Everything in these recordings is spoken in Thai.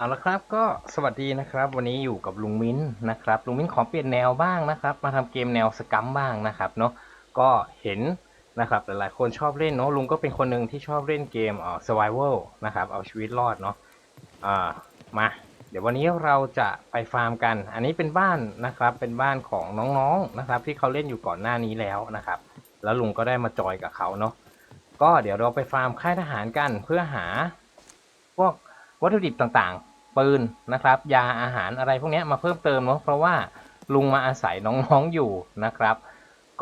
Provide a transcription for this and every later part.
เอาละครับก็สวัสดีนะครับ วันนี้อยู่กับลุงมิ้นนะครับลุงมิ้นขอเปลี่ยนแนวบ้างนะครับ มาทำเกมแนวสกัมบ้างนะครับเนาะก็เห็นนะครับหลายๆคนชอบเล่นเนาะลุงก็เป็นคนหนึ่งที่ชอบเล่นเกมเอ่อ survival นะครับเอาชีวิตรอดเนาะอ่ามา เดี๋ยววันนี้เราจะไปฟาร์มกัน อันนี้เป็นบ้านนะครับเป็นบ้านของน้องๆนะครับ ที่เขาเล่นอยู่ก่อนหน้านี้แล้วนะครับ แล้วลุงก็ได้มาจอยกับเขาเนาะก็เดี๋ยวเราไปฟาร์มค่ายทหารกันเพื่อหาพวกวัตถุดิบต่างๆ ปืนนะครับ ยาอาหารอะไรพวกนี้มาเพิ่มเติมเนาะเพราะว่าลุงมาอาศัยน้องๆอยู่นะครับ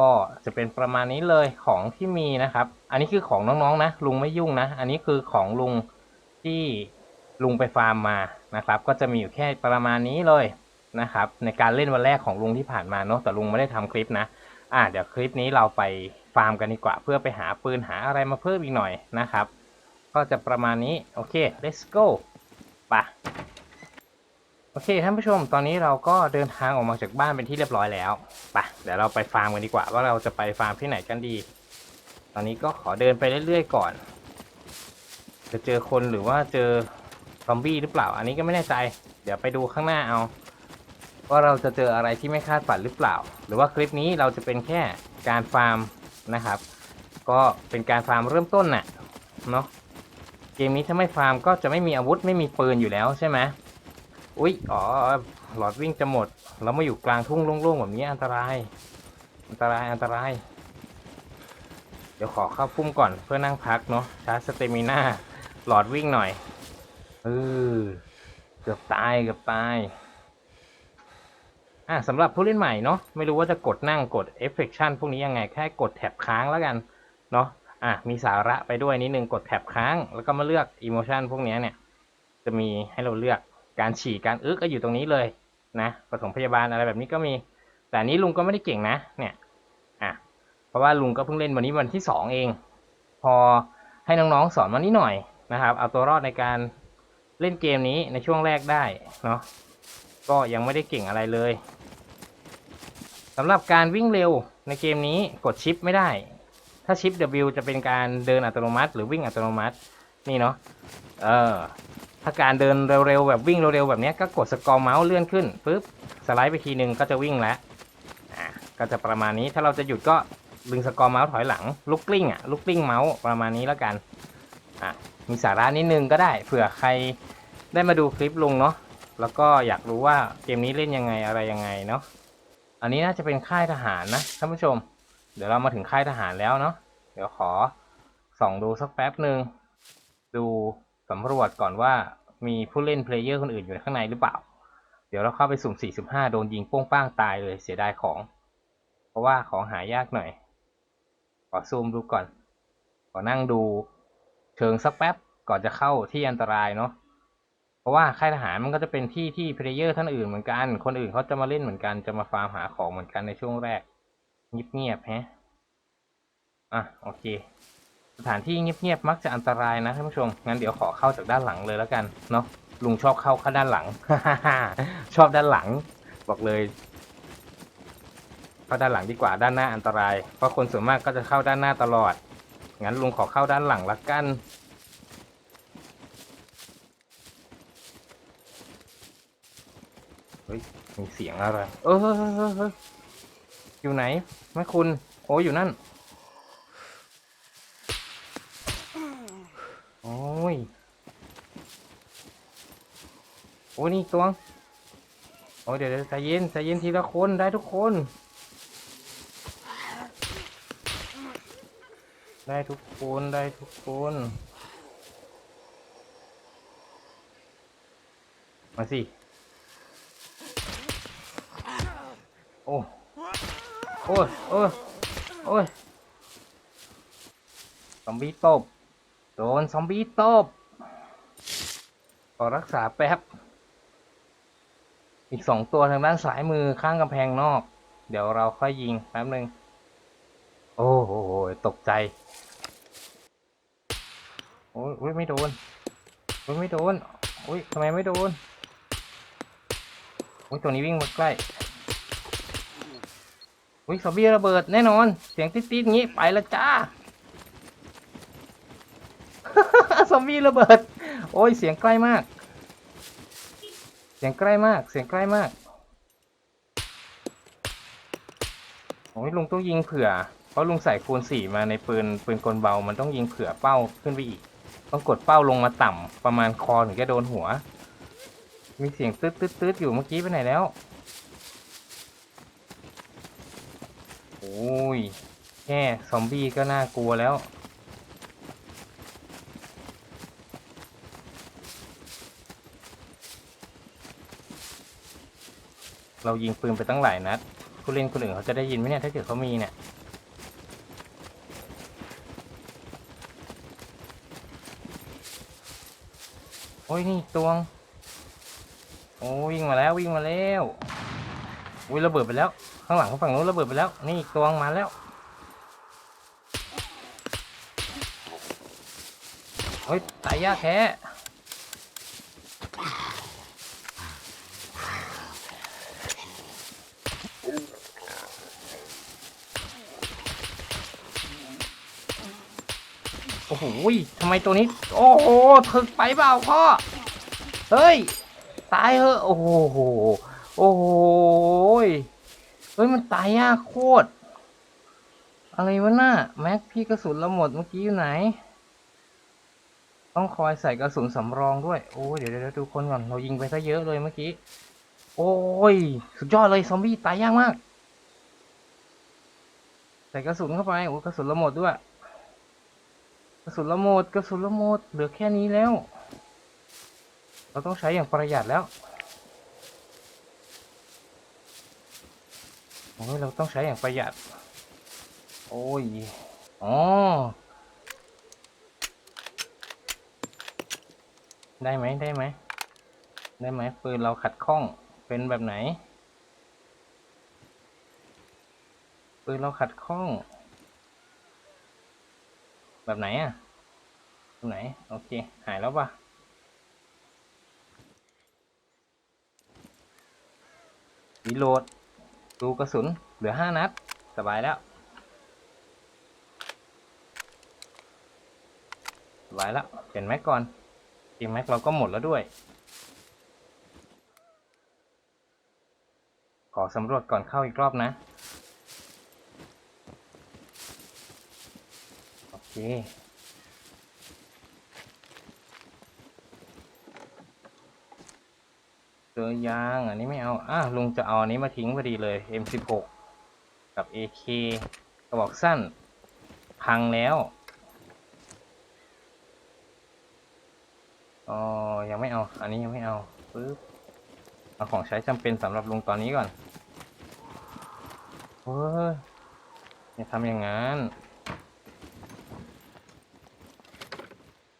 ก็จะเป็นประมาณนี้เลยของที่มีนะครับ อันนี้คือของน้องๆนะ ลุงไม่ยุ่งนะ อันนี้คือของลุงที่ลุงไปฟาร์มมานะครับ ก็จะมีอยู่แค่ประมาณนี้เลยนะครับ ในการเล่นวันแรกของลุงที่ผ่านมาเนาะแต่ลุงไม่ได้ทำคลิปนะอ่าเดี๋ยวคลิปนี้เราไปฟาร์มกันดีกว่า เพื่อไปหาปืนหาอะไรมาเพิ่มอีกหน่อยนะครับ ก็จะประมาณนี้ โอเค let's go ปะโอเคท่านผู้ชมตอนนี้เราก็เดินทางออกมาจากบ้านเป็นที่เรียบร้อยแล้วไปะเดี๋ยวเราไปฟาร์มกันดีกว่า ว่าเราจะไปฟาร์มที่ไหนกันดี ตอนนี้ก็ขอเดินไปเรื่อยๆก่อน จะเจอคนหรือว่าเจอซอมบี้หรือเปล่า อันนี้ก็ไม่แน่ใจ เดี๋ยวไปดูข้างหน้าเอา ว่าเราจะเจออะไรที่ไม่คาดฝันหรือเปล่า หรือว่าคลิปนี้เราจะเป็นแค่การฟาร์มนะครับ ก็เป็นการฟาร์มเริ่มต้นน่ะเนาะ เกมนี้ถ้าไม่ฟาร์มก็จะไม่มีอาวุธไม่มีปืนอยู่แล้วใช่ไหมอุ๊ย อ๋อ หลอดวิ่งจะหมด เรามาอยู่กลางทุ่งโล่งๆแบบนี้อันตราย อันตราย อันตราย เดี๋ยวขอเข้าพุ่มก่อนเพื่อนั่งพักเนาะ ชาร์จสเตมิน่า หลอดวิ่งหน่อย เออ เกือบตาย เกือบตาย อะสำหรับผู้เล่นใหม่เนาะ ไม่รู้ว่าจะกดนั่งกดเอฟเฟคชั่นพวกนี้ยังไง แค่กดแท็บค้างแล้วกัน เนาะ อะมีสาระไปด้วยนิดนึงกดแท็บค้าง แล้วก็มาเลือกอิโมชันพวกนี้เนี่ย จะมีให้เราเลือกการฉี่การอึก็อยู่ตรงนี้เลยนะปฐมพยาบาลอะไรแบบนี้ก็มี แต่นี้ลุงก็ไม่ได้เก่งนะ เนี่ยอะเพราะว่าลุงก็เพิ่งเล่นวันนี้วันที่สองเอง พอให้น้องๆสอนมานิดหน่อยนะครับ เอาตัวรอดในการเล่นเกมนี้ในช่วงแรกได้เนาะก็ยังไม่ได้เก่งอะไรเลยสำหรับการวิ่งเร็วในเกมนี้กดชิปไม่ได้ ถ้าชิป W จะเป็นการเดินอัตโนมัติ หรือวิ่งอัตโนมัติ นี่เนาะเออถ้าการเดินเร็วๆแบบวิ่งเร็วๆแบบนี้ก็กดสกอร์เมาส์เลื่อนขึ้นปุ๊บสไลด์ไปทีนึงก็จะวิ่งแล้วอ่าก็จะประมาณนี้ถ้าเราจะหยุดก็ดึงสกอร์เมาส์ถอยหลังลูกกลิ้งอะลูกกลิ้งเมาส์ประมาณนี้แล้วกันอะมีสาระนิดนึงก็ได้เผื่อใครได้มาดูคลิปลุงเนาะแล้วก็อยากรู้ว่าเกมนี้เล่นยังไงอะไรยังไงเนาะอันนี้น่าจะเป็นค่ายทหารนะท่านผู้ชม เดี๋ยวเรามาถึงค่ายทหารแล้วเนาะ เดี๋ยวขอส่องดูสักแป๊บหนึ่ง ดูสำรวจก่อนว่ามีผู้เล่นเพลเยอร์คนอื่นอยู่ข้างในหรือเปล่า เดี๋ยวเราเข้าไปสุ่ม 45 โดนยิงโป้งป้างตายเลยเสียดายของ เพราะว่าของหายากหน่อย ขอซูมดูก่อน ขอนั่งดูเชิงสักแป๊บก่อนจะเข้าที่อันตรายเนาะ เพราะว่าค่ายทหารมันก็จะเป็นที่ที่เพลเยอร์ท่านอื่นเหมือนกัน คนอื่นเขาจะมาเล่นเหมือนกัน จะมาฟาร์มหาของเหมือนกันในช่วงแรก เงียบๆแฮะ อะ โอเค สถานที่เงียบๆมักจะอันตรายนะท่านผู้ชม งั้นเดี๋ยวขอเข้าจากด้านหลังเลยแล้วกัน เนาะ ลุงชอบเข้าข้าด้านหลัง ชอบด้านหลัง บอกเลย เข้าด้านหลังดีกว่า ด้านหน้าอันตราย เพราะคนส่วนมากก็จะเข้าด้านหน้าตลอด งั้นลุงขอเข้าด้านหลังละกันเฮ้ยมีเสียงอะไร เออ อยู่ไหนแม่คุณ โอ้อยู่นั่น โอ้ย โอ้ยนี่ตัวโอ้ยเดี๋ยวเดี๋ยวใจเย็นใจเย็นทีละคนได้ทุกคน ได้ทุกคนได้ทุกคน มาสิ โอ้ โอ้ยโอ้ยโอ้ยซอมบี้ตบโดนซอมบี้ตบขอรักษาแป๊บ อีกสองตัวทางด้านซ้ายมือข้างกำแพงนอก เดี๋ยวเราค่อยยิงแป๊บหนึ่งโอ้โหตกใจ โอ้ยไม่โดน โอ้ยไม่โดน โอ้ยทำไมไม่โดน โอ้ยตัวนี้วิ่งมาใกล้ อุ้ยซอมบี้ระเบิดแน่นอน เสียงติ๊ดๆงี้ไปละจ้า ซอมบี้ระเบิด โอ้ยเสียงใกล้มาก เสียงใกล้มาก เสียงใกล้มาก โอ้ยลุงต้องยิงเผื่อ เพราะลุงใส่คูณสี่มาในปืนปืนกลเบา มันต้องยิงเผื่อเป้าขึ้นไปอีก ต้องกดเป้าลงมาต่ำประมาณคอถึงจะโดนหัว มีเสียงตืดตืดตืดอยู่เมื่อกี้ไปไหนแล้ว อ้ย แค่ซอมบี้ก็น่ากลัวแล้ว เรายิงปืนไปตั้งหลายนัด ผู้เล่นคนอื่นเขาจะได้ยินไหมเนี่ย ถ้าเกิดเขามีเนี่ยโอ้ยนี่ตวง โอ้วิ่งมาแล้ววิ่งมาแล้ว อุ้ยระเบิดไปแล้ว ข้างหลังข้างฝั่งนู้นระเบิดไปแล้ว นี่อีกตวงมาแล้วโอ้ยตายยากแท้โอ้โหทำไมตัวนี้ โอ้โห ถึกไปเปล่าพ่อ เฮ้ย ตายเหอะ โอ้โห โอ้โหยเฮ้ยมันตายยากโคตร อะไรวะน่ะแม็กพี่กระสุนเราหมดเมื่อกี้อยู่ไหน ต้องคอยใส่กระสุนสำรองด้วย โอ้ยเดี๋ยวเดี๋ยวดูคนก่อน เรายิงไปซะเยอะเลยเมื่อกี้ โอ้ย สุดยอดเลยซอมบี้ตายยากมาก ใส่กระสุนเข้าไป โอ้กระสุนเราหมดด้วย กระสุนเราหมด กระสุนเราหมด เหลือแค่นี้แล้ว เราต้องใช้อย่างประหยัดแล้ว โอ้ยเราต้องใช้อย่างประหยัด โอ้ย อ๋อ ได้ไหมได้ไหม ได้ไหมปืนเราขัดข้อง เป็นแบบไหน ปืนเราขัดข้อง แบบไหนอะตรงไหน โอเค หายแล้วปะรีโหลด ดูกระสุนเหลือห้านัด สบายแล้ว สบายแล้วเปลี่ยนแม็กก่อนทีแม็กเราก็หมดแล้วด้วย ขอสำรวจก่อนเข้าอีกรอบนะ โอเค จอยางอันนี้ไม่เอาอะลุงจะเอาอันนี้มาทิ้งพอดีเลย M16 กับ AK กระบอกสั้น พังแล้วอ๋อยังไม่เอา อันนี้ยังไม่เอาปึ๊บเอาของใช้จำเป็นสำหรับลุงตอนนี้ก่อนเฮ้ยอย่าทำอย่างนั้น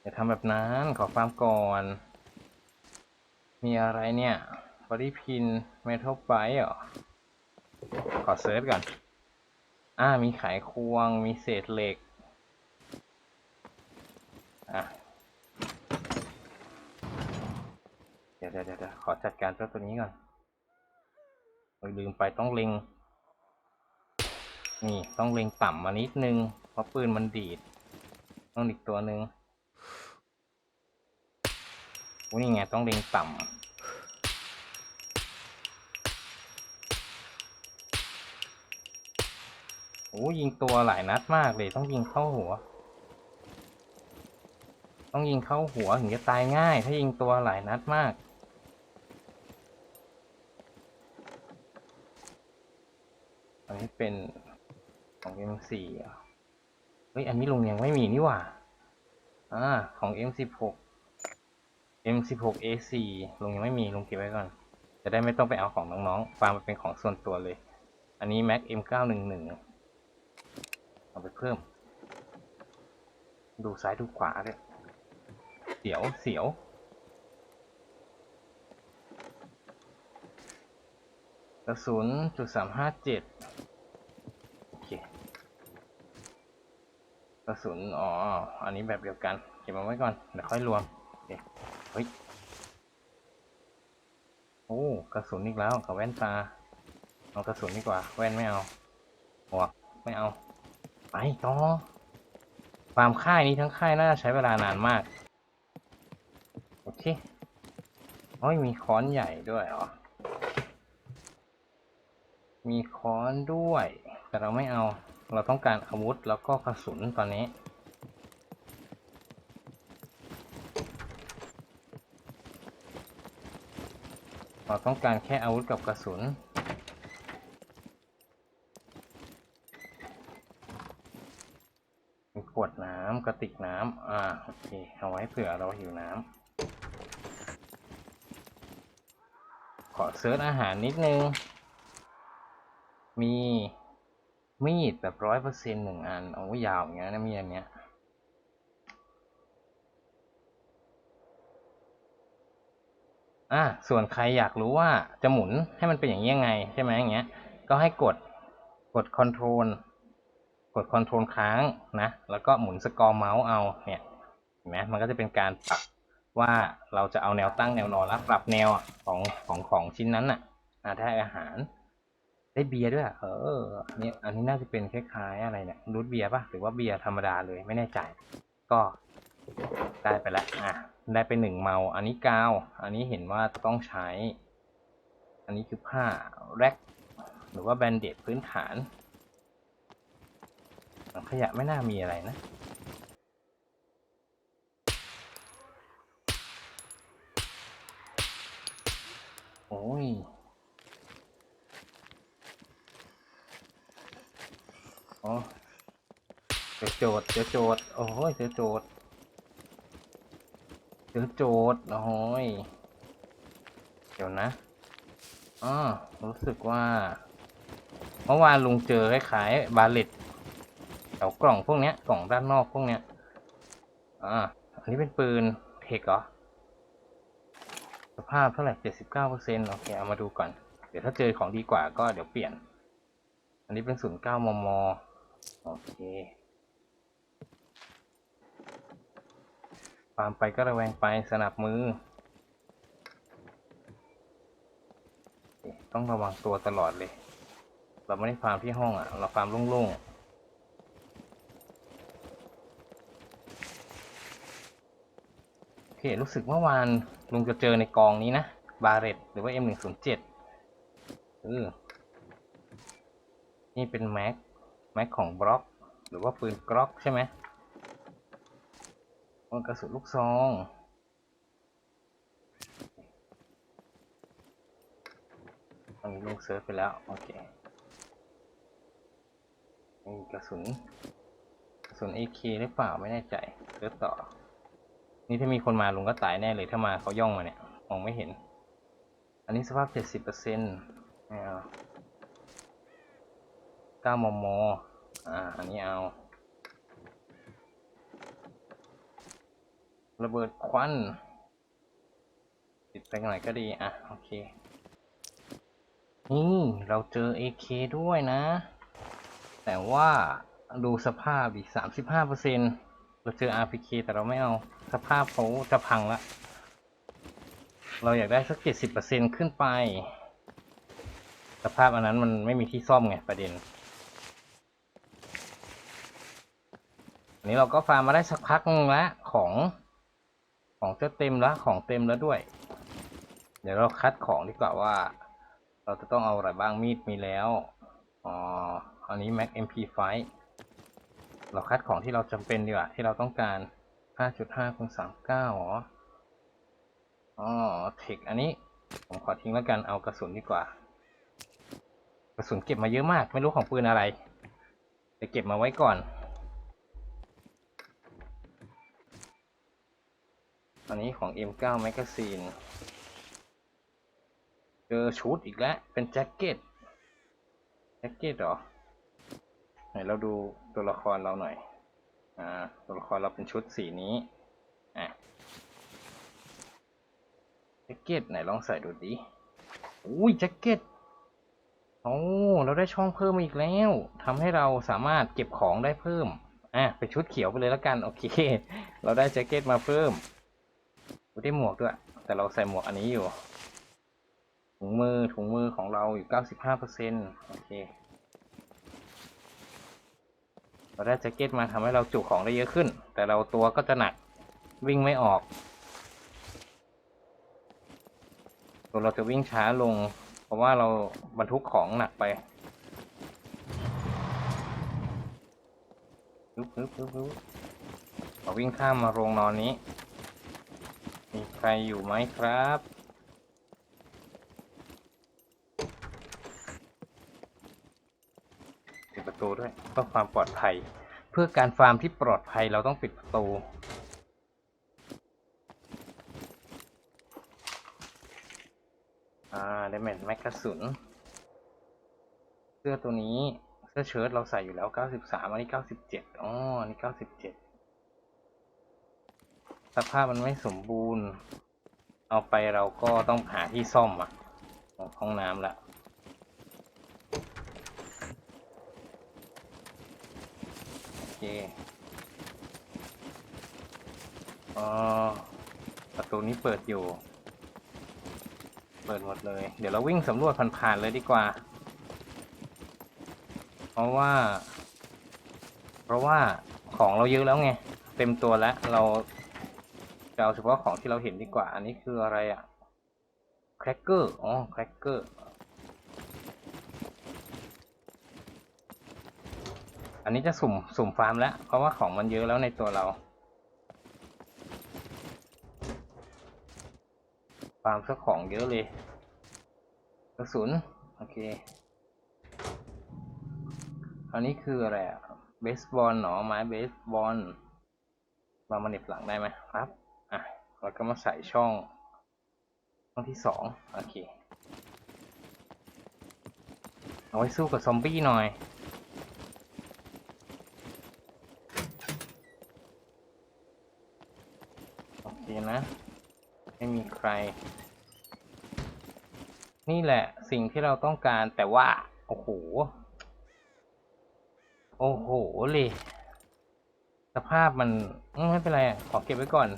อย่าทำแบบนั้นขอฟามก่อน มีอะไรเนี่ยบอดี้พินเมทัลไบเหรอ ขอเซิร์ชก่อน อ่า มีไขควง มีเศษเหล็ก อะ เดี๋ยวเดี๋ยวเดี๋ยวขอจัดการเจ้าตัวนี้ก่อนเอ้ยลืมไปต้องเล็ง นี่ ต้องเล็งต่ำมานิดนึง เพราะปืนมันดีด ต้องอีกตัวหนึ่ง โอ้นี่ไงต้องเล็งต่ำโอ้ยิงตัวหลายนัดมากเลย ต้องยิงเข้าหัว ต้องยิงเข้าหัวถึงจะตายง่าย ถ้ายิงตัวหลายนัดมากอันนี้เป็นของ M4 อ่เฮ้ย อันนี้ลุงยังไม่มีนี่หว่า อ่า ของ M16 M16A4 ลุงยังไม่มีลุงเก็บไว้ก่อน จะได้ไม่ต้องไปเอาของน้องๆฟาร์มมันเป็นของส่วนตัวเลย อันนี้ Mac M911 เอาไปเพิ่ม ดูซ้ายดูขวาด้วยเสียวเสียวกระสุนจุดสามห้าเจ็ดโอเคกระสุน อ๋อ อันนี้แบบเดียวกัน เก็บมาไว้ก่อน เดี๋ยวค่อยรวมโอเค เฮ้ย โอ้กระสุนอีกแล้วกับแว่นตา เอากระสุนดีกว่า แว่นไม่เอาหมวกไม่เอา ไปต่อฟาร์มค่ายนี้ทั้งค่ายน่าใช้เวลานานมาก โอเคโอ้ยมีค้อนใหญ่ด้วยเหรอ มีค้อนด้วย แต่เราไม่เอา เราต้องการอาวุธแล้วก็กระสุนตอนนี้ เราต้องการแค่อาวุธกับกระสุน มีขวดน้ำกระติกน้ำ อ่า โอเค เอาไว้เผื่อเราหิวน้ำ ขอเซิร์ชอาหารนิดนึง มีมีดแบบร้อยเปอร์เซ็นต์หนึ่งอัน โอ้ยยาวอย่างเงี้ยนะมีอันเนี้ย อะส่วนใครอยากรู้ว่าจะหมุนให้มันเป็นอย่างนี้ยังไง ใช่ไหมอย่างเงี้ย ก็ให้กดกดคอนโทรลกดคอนโทรลค้างนะ แล้วก็หมุนสกอร์เมาส์เอาเนี่ยเห็นไหมมันก็จะเป็นการปรับว่าเราจะเอาแนวตั้งแนวนอนแล้วปรับแนวของของของชิ้นนั้นน่ะอะได้อาหาร ได้เบียร์ด้วยเอออันนี้อันนี้น่าจะเป็นคล้ายๆอะไรเนี่ยรูทเบียร์ป่ะหรือว่าเบียร์ธรรมดาเลยไม่แน่ใจ ก็ ได้ไปแล้วอะได้ไปหนึ่งเมา อันนี้กาว อันนี้เห็นว่าต้องใช้ อันนี้คือผ้าแร็กหรือว่าแบนเดดพื้นฐาน ขยะไม่น่ามีอะไรนะ โอ้ยอ๋อเจอโจทย์เจอโจทย์โอ้ยเจอโจท ย์เจอโจทย์โอ้ยเดี๋ยวนะอ๋อรู้สึกว่า เมื่อวานลุงเจอคล้ายๆบาเลตแถวกล่องพวกเนี้ยกล่องด้านนอกพวกเนี้ยอ่าอันนี้เป็นปืนเทคเหรอสภาพเท่าไหร่เจ็ดสิบเก้าเปอร์เซ็นต์โอเคเอามาดูก่อน เดี๋ยวถ้าเจอของดีกว่าก็เดี๋ยวเปลี่ยน อันนี้เป็นศูนย์เก้ามมโอเค ฟาร์มไปก็ระแวงไปสนับมือ ต้องระวังตัวตลอดเลย เราไม่ได้ฟาร์มที่ห้องอะ เราฟาร์มโล่งๆโอเครู้สึกเมื่อวานลุงจะเจอในกองนี้นะ บาเรตหรือว่า M107 เออนี่เป็นแม็ก แม็กของบล็อก หรือว่าปืนกล็อกใช่ไหม มันกระสุนลูกซองอันนี้ลงเซิร์ฟไปแล้ว โอเคมีกระสุนกระสุน AK หรือเปล่าไม่แน่ใจเซิร์ฟต่อ นี่ถ้ามีคนมาลุงก็ตายแน่เลยถ้ามาเขาย่องมาเนี่ยมองไม่เห็น อันนี้สภาพ 70%ไม่เอา9มม อ่า อันนี้เอา ระเบิดควัน ติดไปหน่อยก็ดี อะ โอเค นี่ เราเจอ AK ด้วยนะ แต่ว่าดูสภาพดิ35%เราเจอ RPK แต่เราไม่เอา สภาพเขาจะพังละ เราอยากได้สัก70%ขึ้นไป สภาพอันนั้นมันไม่มีที่ซ่อมไงประเด็นอันนี้เราก็ฟาร์มมาได้สักพักนึงแล้วของ ของจะเต็มแล้วของเต็มแล้วด้วย เดี๋ยวเราคัดของดีกว่าว่า เราจะต้องเอาอะไรบ้างมีดมีแล้วอ๋ออันนี้ Mac MP5 เราคัดของที่เราจำเป็นดีกว่าที่เราต้องการ 5.5คูณ39หรออ๋อเทคอันนี้ผมขอทิ้งแล้วกันเอากระสุนดีกว่า กระสุนเก็บมาเยอะมาก ไม่รู้ของปืนอะไรแต่เก็บมาไว้ก่อน อันนี้ของ M9 Magazine เจอชุดอีกแล้ว เป็นแจ็คเก็ต แจ็คเก็ตเหรอ ไหนเราดูตัวละครเราหน่อย อ่า ตัวละครเราเป็นชุดสีนี้ อะ แจ็คเก็ตไหนลองใส่ดูดิ อุ้ยแจ็คเก็ต โอ้ เราได้ช่องเพิ่มอีกแล้ว ทำให้เราสามารถเก็บของได้เพิ่ม อะ เป็นชุดเขียวไปเลยแล้วกัน โอเค เราได้แจ็คเก็ตมาเพิ่ม ได้หมวกด้วย แต่เราใส่หมวกอันนี้อยู่ ถุงมือถุงมือของเราอยู่ 95%โอเค เราได้แจ็คเก็ตมาทำให้เราจุของได้เยอะขึ้น แต่เราตัวก็จะหนักวิ่งไม่ออก ตัวเราจะวิ่งช้าลง เพราะว่าเราบรรทุกของหนักไปปึ๊บปึ๊บปึ๊บปึ๊บเราวิ่งข้ามมาโรงนอนนี้ มีใครอยู่ไหมครับ ปิดประตูด้วยเพื่อความปลอดภัย เพื่อการฟาร์มที่ปลอดภัยเราต้องปิดประตูอ่าได้แมนแม็กกระสุน เสื้อตัวนี้ เสื้อเชิ้ตเราใส่อยู่แล้ว 93 อันนี้ 97 อ๋อ อันนี้ 97 สภาพมันไม่สมบูรณ์ เอาไปเราก็ต้องหาที่ซ่อมอะของห้องน้ำละโอเคออประตูนี้เปิดอยู่ เปิดหมดเลย เดี๋ยวเราวิ่งสำรวจผ่านๆเลยดีกว่า เพราะว่า เพราะว่าของเราเยอะแล้วไง เต็มตัวแล้ว เรา จะเอาเฉพาะของที่เราเห็นดีกว่า อันนี้คืออะไรอะ่ะแครกเกอร์ อ๋อ แครกเกอร์ อันนี้จะสุ่ม สุ่มฟาร์มแล้ว เพราะว่าของมันเยอะแล้วในตัวเรา ฟาร์มซะของเยอะเลย กระสุน โอเค อันนี้คืออะไรอะเบสบอลหนอไม้เบสบอลเรามาเหน็บหลังได้ไหมครับ อะเราก็มาใส่ช่องช่องที่สองโอเค เอาไว้สู้กับซอมบี้หน่อย โอเคนะ ไม่มีใคร นี่แหละสิ่งที่เราต้องการแต่ว่า โอ้โห โอ้โหเลยสภาพมันไม่เป็นไรขอเก็บไว้ก่อน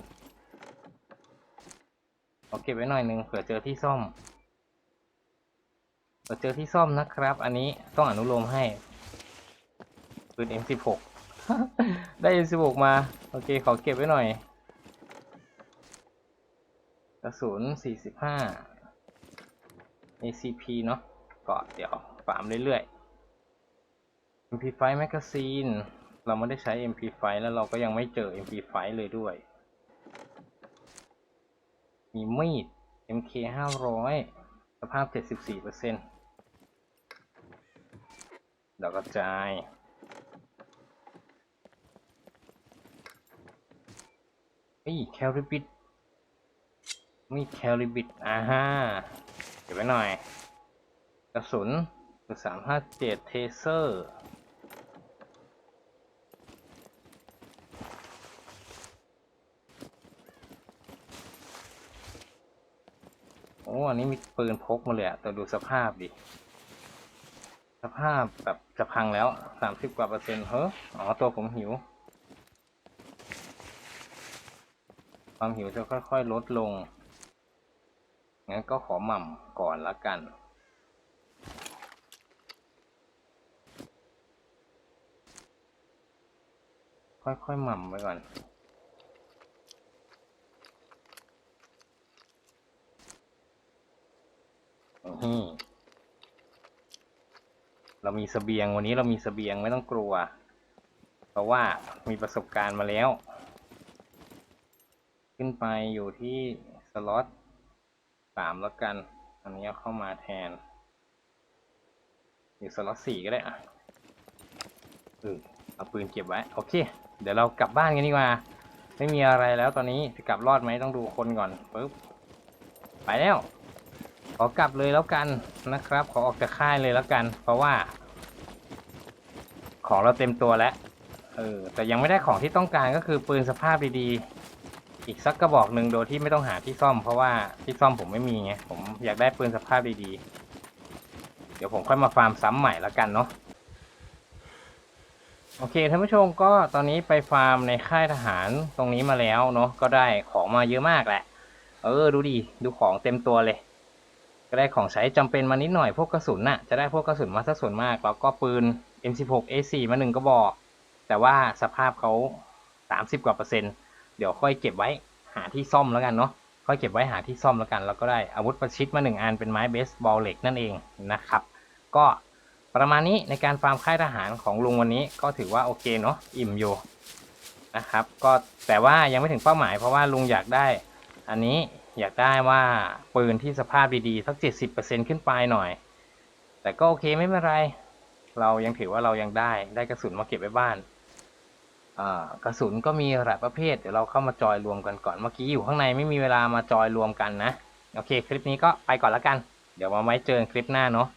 ขอเก็บไว้หน่อยนึงเผื่อเจอที่ซ่อมเผื่อเจอที่ซ่อมนะครับ อันนี้ต้องอนุโลมให้ปืน M16 ได้ M16 มา โอเค ขอเก็บไว้หน่อยกระสุน45 ACP เนาะก็เดี๋ยวฟาร์มเรื่อยๆ MP5 Magazine เราไม่ได้ใช้ MP5 แล้วเราก็ยังไม่เจอ MP5 เลยด้วย มีมีด MK 500สภาพ 74%เดี๋ยวกกระจายเฮ้แคลริบิดมีแคลิบิดอ่าฮะเก็บไว้หน่อย กระสุนสามห้าเจ็ดเทเซอร์ อ้อันนี้มีปืนพกมาเลยอะแต่ดูสภาพดิ สภาพแบบจะพังแล้วสามสิบกว่าเปอร์เซ็นต์เฮ้ออ๋อตัวผมหิว ความหิวจะค่อยๆลดลง งั้นก็ขอหม่ำก่อนละกันค่อยๆหม่ำไปก่อน อืมเรามีเสบียงวันนี้เรามีเสบียงไม่ต้องกลัว เพราะว่ามีประสบการณ์มาแล้ว ขึ้นไปอยู่ที่สล็อตสามแล้วกัน อันนี้เข้ามาแทน อยู่สล็อตสี่ก็ได้อะเออเอาปืนเก็บไว้ โอเค เดี๋ยวเรากลับบ้านกันดีกว่า ไม่มีอะไรแล้วตอนนี้จะกลับรอดไหมต้องดูคนก่อนปึ๊บไปแล้ว อกลับเลยแล้วกันนะครับ ขอออกจากค่ายเลยแล้วกัน เพราะว่า ของเราเต็มตัวแล้วเออแต่ยังไม่ได้ของที่ต้องการก็คือปืนสภาพดีๆ อีกสักกระบอกหนึ่งโดยที่ไม่ต้องหาที่ซ่อม เพราะว่าที่ซ่อมผมไม่มีไงผมอยากได้ปืนสภาพดีๆ เดี๋ยวผมค่อยมาฟาร์มซ้ำใหม่แล้วกันเนาะโอเคท่านผู้ชมก็ตอนนี้ไปฟาร์มในค่ายทหารตรงนี้มาแล้วเนาะก็ได้ของมาเยอะมากแหละ เออ ดูดิ ดูของเต็มตัวเลย ก็ได้ของใช้จำเป็นมานิดหน่อยพวกกระสุนน่ะจะได้พวกกระสุนมาสักส่วนมาก แล้วก็ปืน M16 A4 มาหนึ่งก็บอก แต่ว่าสภาพเขาสามสิบกว่าเปอร์เซ็นต์เดี๋ยวค่อยเก็บไว้หาที่ซ่อมแล้วกันเนาะค่ค่อยเก็บไว้หาที่ซ่อมแล้วกันแล้วก็ได้อาวุธประชิดมาหนึ่งอันเป็นไม้เบสบอลเหล็กนั่นเองนะครับ ก็ประมาณนี้ในการฟาร์มค่ายทหารของลุงวันนี้ก็ถือว่าโอเคเนาะอิ่มอยู่นะครับ ก็แต่ว่ายังไม่ถึงเป้าหมายเพราะว่าลุงอยากได้ อันนี้ อยากได้ว่าปืนที่สภาพดีๆสักเจ็ดสิบเปอร์เซ็นขึ้นไปหน่อย แต่ก็โอเคไม่เป็นไร เรายังถือว่าเรายังได้ได้กระสุนมาเก็บไว้บ้านกระสุนก็มีหลายประเภท เดี๋ยวเราเข้ามาจอยรวมกันก่อน เมื่อกี้อยู่ข้างในไม่มีเวลามาจอยรวมกันนะ โอเค คลิปนี้ก็ไปก่อนแล้วกัน เดี๋ยวมาไว้เจอกันคลิปหน้าเนาะ